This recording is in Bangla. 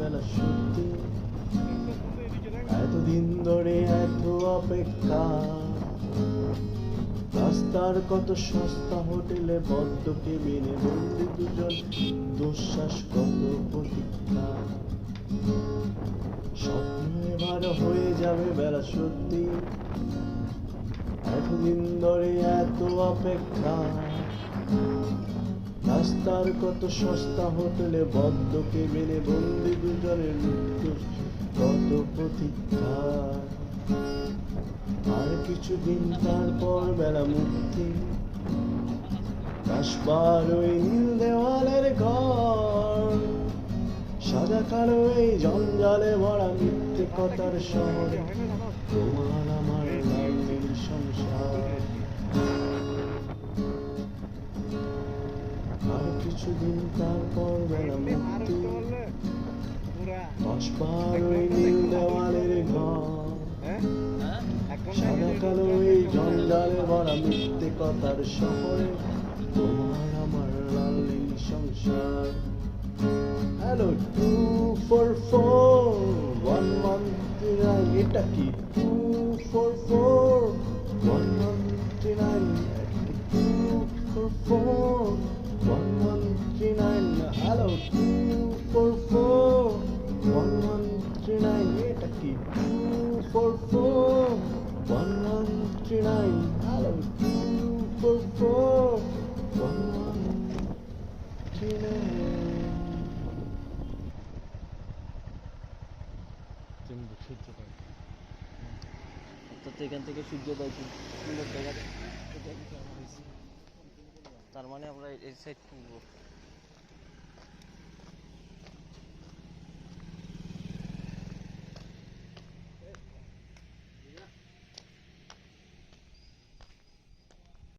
বেলা সত্যি। এতদিন ধরে এত অপেক্ষা। রাস্তার কত সস্তা হোটেলে বদ্ধ কেবিনে বন্দি দুজন, দুঃশ্বাস কত প্রতীক্ষা। স্বপ্ন এবার হয়ে যাবে বেলা সত্যি। এতদিন ধরে এত অপেক্ষা। রাস্তার কত সস্তা হোটেলে বদ্ধ কেবিনে বন্দি দুজনের মৃত্যু কত প্রতীক্ষা আর কিছুদিন তারপর বেলা মুক্তি। কাশবার ওই নীল দেওয়ালের ঘর। সাদা কালো এই জঞ্জালে ভরা মিথ্যে কথার শহরে। তোমার আমার লাল সংসার। কিছুদিন তারপর বেলা মুক্তি। কাশবার ওই নীল দেওয়ালের ঘর। সাদা কালো এই জঞ্জালে ভরা মিথ্যে কথার শহরে তোমার আমার লাল সংসার। Hello two four four one nine এটা কি? Two four four one three nine two four four four four one one three nine hello two four four one one three nine অর্থাৎ এখান থেকে সূর্যোদয় খুব সুন্দর যায় তার মানে আমরা এই সাইড কিনবো।